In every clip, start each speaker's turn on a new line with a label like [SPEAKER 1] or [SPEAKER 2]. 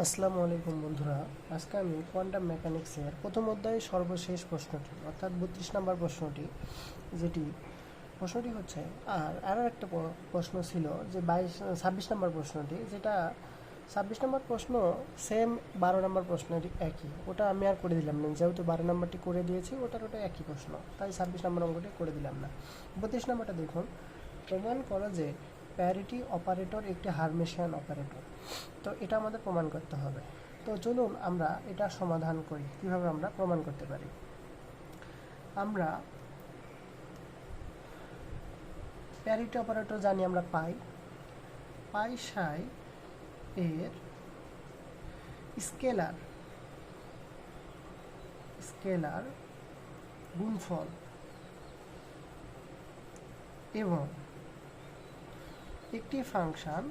[SPEAKER 1] আসসালামু আলাইকুম বন্ধুরা। আজকে আমি কোয়ান্টাম মেকানিক্সের প্রথম অধ্যায়ে সর্বশেষ প্রশ্নটি, অর্থাৎ বত্রিশ নম্বর প্রশ্নটি, যেটি প্রশ্নটি হচ্ছে, আর আরও একটা প্রশ্ন ছিল যে বাইশ, ছাব্বিশ নম্বর প্রশ্নটি, যেটা ছাব্বিশ নম্বর প্রশ্ন সেম বারো নম্বর প্রশ্নের একই। ওটা আমি আর করে দিলাম না, যেহেতু বারো নম্বরটি করে দিয়েছি, ওটার ওটা একই প্রশ্ন, তাই ছাব্বিশ নম্বর অঙ্কটি করে দিলাম না। বত্রিশ নম্বরটা দেখুন। প্রমাণ করো যে প্যারিটি অপারেটর একটি হারমেশিয়ান অপারেটর তো এটা আমাদের প্রমাণ করতে হবে। তো চলুন আমরা এটা সমাধান করি, কীভাবে আমরা প্রমাণ করতে পারি? আমরা প্যারিটি অপারেটর জানি আমরা পাই। পাই সাই এর স্কেলার স্কেলার গুণফল এবং একটি ফাংশন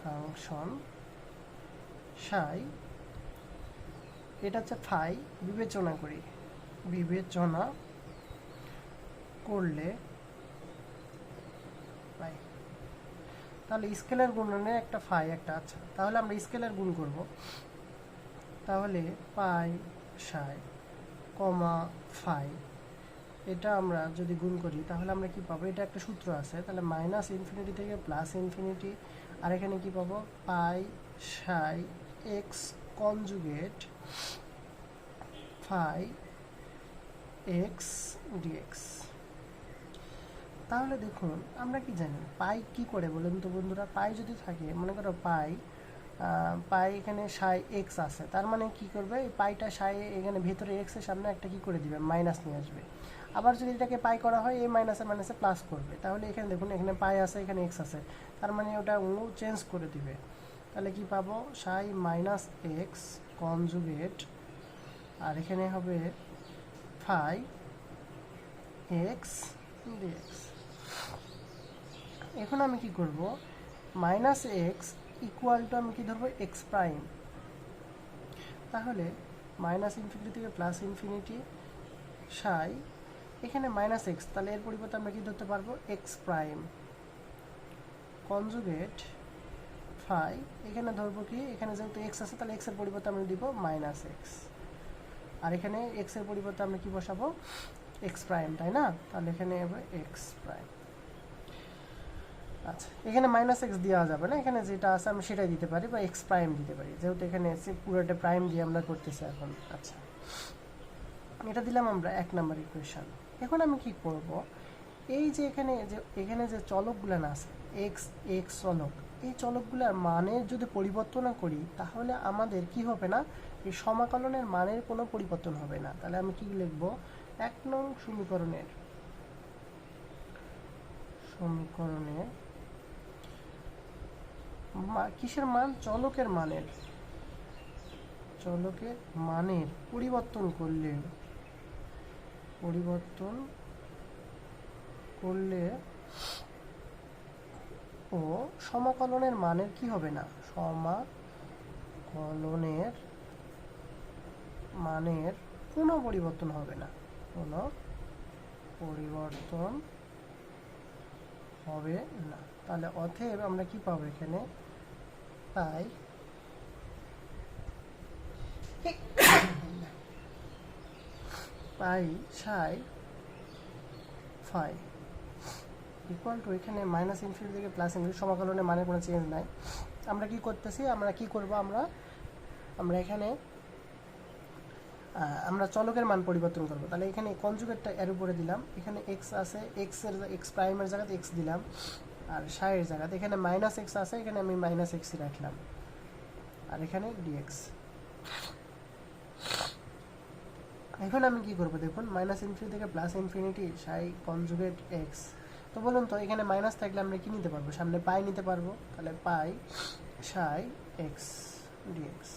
[SPEAKER 1] ফাংশন সাই, এটা হচ্ছে ফাই, বিবেচনা করি। বিবেচনা করলে তাহলে স্কেলার গুণনে একটা ফাই একটা আচ্ছা তাহলে আমরা স্কেলার গুণ করব। তাহলে পাই সাই, কমা ফাই। এটা আমরা যদি গুণ করি, তাহলে আমরা কি পাবো? এটা একটা সূত্র আছে, তাহলে মাইনাস ইনফিনিটি থেকে প্লাস ইনফিনিটি আর এখানে কি পাবো? Pi psi x conjugate phi x dx তাহলে দেখুন, আমরা কি জানি? পাই কি করে বলুন তো বন্ধুরা? পাই যদি থাকে, মনে করো পাই পাই এখানে সাই এক্স আছে। তার মানে কি করবে? এই পাইটা সাই এখানে ভেতরে এক্সের সামনে একটা কি করে দিবে? মাইনাস নিয়ে আসবে। আবার যদি এটাকে পাই করা হয়, এই মাইনাসে মাইনাসে প্লাস করবে। তাহলে এখানে দেখুন, এখানে পাই আছে, এখানে এক্স আছে। তার মানে ওটা ও চেঞ্জ করে দিবে। তাহলে কি পাবো? সাই মাইনাস এক্স কনজুগেট আর এখানে হবে ফাই এক্স ডিএক্স এখন আমি কি করব? মাইনাস এক্স ইকুয়াল টু আমি কি ধরবো? এক্স প্রাইম তাহলে মাইনাস ইনফিনিটি থেকে প্লাস ইনফিনিটি সাই এখানে মাইনাস এক্স তাহলে এর পরিবর্তে আমরা কি ধরতে পারব? এক্স প্রাইম কনজুগেট ফাই এখানে ধরবো কি? এখানে যেহেতু এক্স আছে, তাহলে এক্সের পরিবর্তে আমরা দিব মাইনাস এক্স আর এখানে এক্সের পরিবর্তে আমরা কি বসাবো? এক্স প্রাইম তাই না? তাহলে এখানে এক্স প্রাইম আচ্ছা এখানে মাইনাস এক্স দেওয়া যাবে না, এখানে যেটা আছে আমি সেটাই দিতে পারি বা এক্স প্রাইম দিতে পারি, যেহেতু এখানে পুরোটা প্রাইম দিয়ে আমরা করতেছি এখন আচ্ছা। এটা দিলাম আমরা এক নাম্বার ইকুয়েশন এখন আমি কি করব? এই যে এখানে যে এখানে যে চলকগুলো না আছে এক্স এক্স চলক, এই চলকগুলোর মানের যদি পরিবর্তন করি, তাহলে আমাদের কি হবে না? এই সমাকলনের মানের কোনো পরিবর্তন হবে না। তাহলে আমি কি লিখব? এক নং সমীকরণের সমীকরণের কিসের মান? চলকের মানের। চলকের মানের পরিবর্তন করলে পরিবর্তন করলে ও সমাকলনের মানের কি হবে না? সমাকলনের মানের কোনো পরিবর্তন হবে না। কোনো পরিবর্তন হবে না। তাহলে অতএব আমরা কি পাবো এখানে? তাই pi, psi, phi. Equal to এখানে মাইনাস ইনফিনিটি থেকে প্লাস ইনফিনিটি সমাকলনের মানে কোনো চেঞ্জ নাই। আমরা কি করতেছি? আমরা কি করব? আমরা আমরা এখানে আমরা চলকের মান পরিবর্তন করব। তাহলে এখানে কনজুগেটটা এর উপরে দিলাম। এখানে এক্স আছে এক্সের এক্স প্রাইমের জায়গাতে এক্স দিলাম। আর সাইয়ের জায়গাতে এখানে মাইনাস এক্স আছে, এখানে আমি মাইনাস এক্সই রাখলাম। আর এখানে ডিএক্স এখন আমি কি করব দেখুন মাইনাস ইনফিনিটি থেকে plus infinity psi conjugate x তো বলুন তো, এখানে মাইনাস থাকলে আমরা কি নিতে পারব? সামনে পাই নিতে পারব। তাহলে পাই সাই এক্স ডিএক্স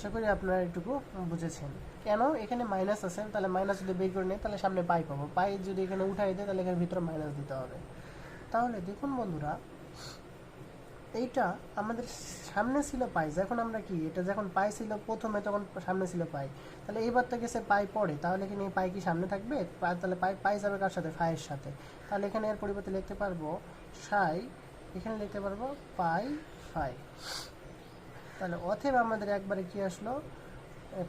[SPEAKER 1] আশা করি আপনারা এটুকু বুঝেছেন। কেন? এখানে মাইনাস আছে, তাহলে মাইনাস যদি বের করে নেই, তাহলে সামনে পাই পাবো। পাই যদি এখানে উঠাই দেয়, তাহলে এখানে ভিতরে মাইনাস দিতে হবে। তাহলে দেখুন বন্ধুরা, এইটা আমাদের সামনে ছিল পাই। যখন আমরা কি? এটা যখন পাই ছিল প্রথমে, তখন সামনে ছিল পাই। তাহলে এইবার তো গেছে পাই পড়ে তাহলে নিয়ে পাই কি সামনে থাকবে? তাহলে পাই পাই যাবে কার সাথে? ফাইয়ের সাথে। তাহলে এখানে এর পরিবর্তে লিখতে পারব, সাই, এখানে লিখতে পারব পাই, ফাই। তাহলে অথেব আমাদের একবারে কি আসলো?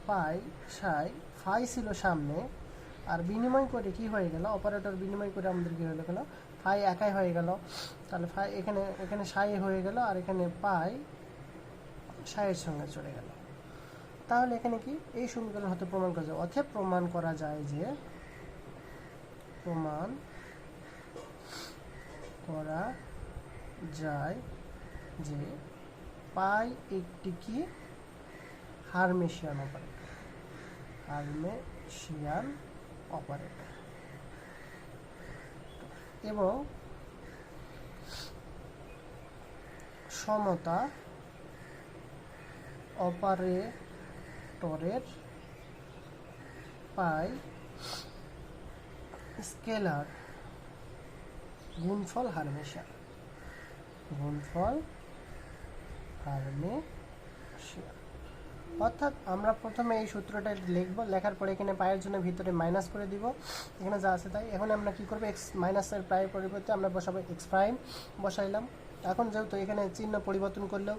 [SPEAKER 1] পাই, সাই, ফাই ছিল সামনে, আর বিনিময় করে কি হয়ে গেল? অপারেটর বিনিময় করে আমাদের কি হয়ে গেল? ফাই একাই হয়ে গেল। তাহলে ফাই এখানে এখানে সাই হয়ে গেল, আর এখানে পাই সাইয়ের সঙ্গে চলে গেল। তাহলে এখানে কি? এই সমীকরণ হতে প্রমাণ করা যায়। অথব প্রমাণ করা যায় যে, প্রমাণ করা যায় যে পাই একটি কি হারমেশিয়ান অপারেটর। হারমেশিয়ান অপারেটর। এবং সমতা অপারেটরের পাই স্কেলার, গুণফল হারমেশিয়ান। গুণফল হারমেশিয়ান অর্থাৎ আমরা প্রথমে এই সূত্রটা লিখব, লেখার পরে এখানে পায়ের জন্য ভিতরে মাইনাস করে দিব। এখানে যা আছে তাই। এখন আমরা কি করব? এক্স মাইনাসের প্রায় পরিবর্তে আমরা বসাবো এক্স প্রাইম বসাইলাম। এখন যেহেতু এখানে চিহ্ন পরিবর্তন করলেও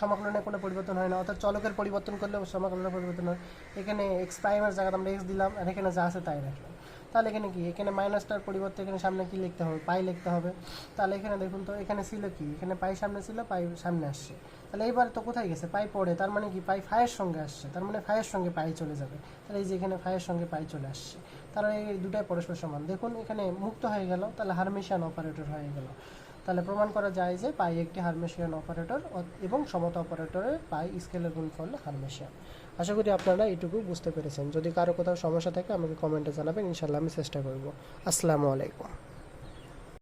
[SPEAKER 1] সমাকলনে কোনো পরিবর্তন হয় না। অর্থাৎ চলকের পরিবর্তন করলেও সমাকলনের পরিবর্তন হয়। এখানে এক্স প্রাইমের জায়গাতে আমরা এক্স দিলাম আর এখানে যা আছে তাই রাখলাম। তাহলে এখানে কি? এখানে মাইনাসটার পরিবর্তে এখানে সামনে কি লিখতে হবে? পাই লিখতে হবে। তাহলে এখানে দেখুন তো, এখানে ছিল কি? এখানে পাই সামনে ছিল, পাই সামনে আসছে। তাহলে এইবার তো কোথায় গেছে? পাই পড়ে তার মানে কি? পাই ফায়ের সঙ্গে আসছে। তার মানে ফায়ের সঙ্গে পাই চলে যাবে। তাহলে এই যে এখানে ফায়ের সঙ্গে পাই চলে আসছে। তারা এই দুটাই পরস্পর সমান। দেখুন, এখানে মুক্ত হয়ে গেল, তাহলে হারমেশিয়ান অপারেটর হয়ে গেল। তাহলে প্রমাণ করা যায় যে পাই একটি হারমেশিয়ান অপারেটর এবং সমতা অপারেটরের পাই স্কেলের গুণফল হারমেশিয়ান। আশা করি আপনারা এটুকু বুঝতে পেরেছেন। যদি কারও কোথাও সমস্যা থাকে আমাকে কমেন্টে জানাবেন ইনশাল্লাহ আমি চেষ্টা করব। আসসালামু আলাইকুম।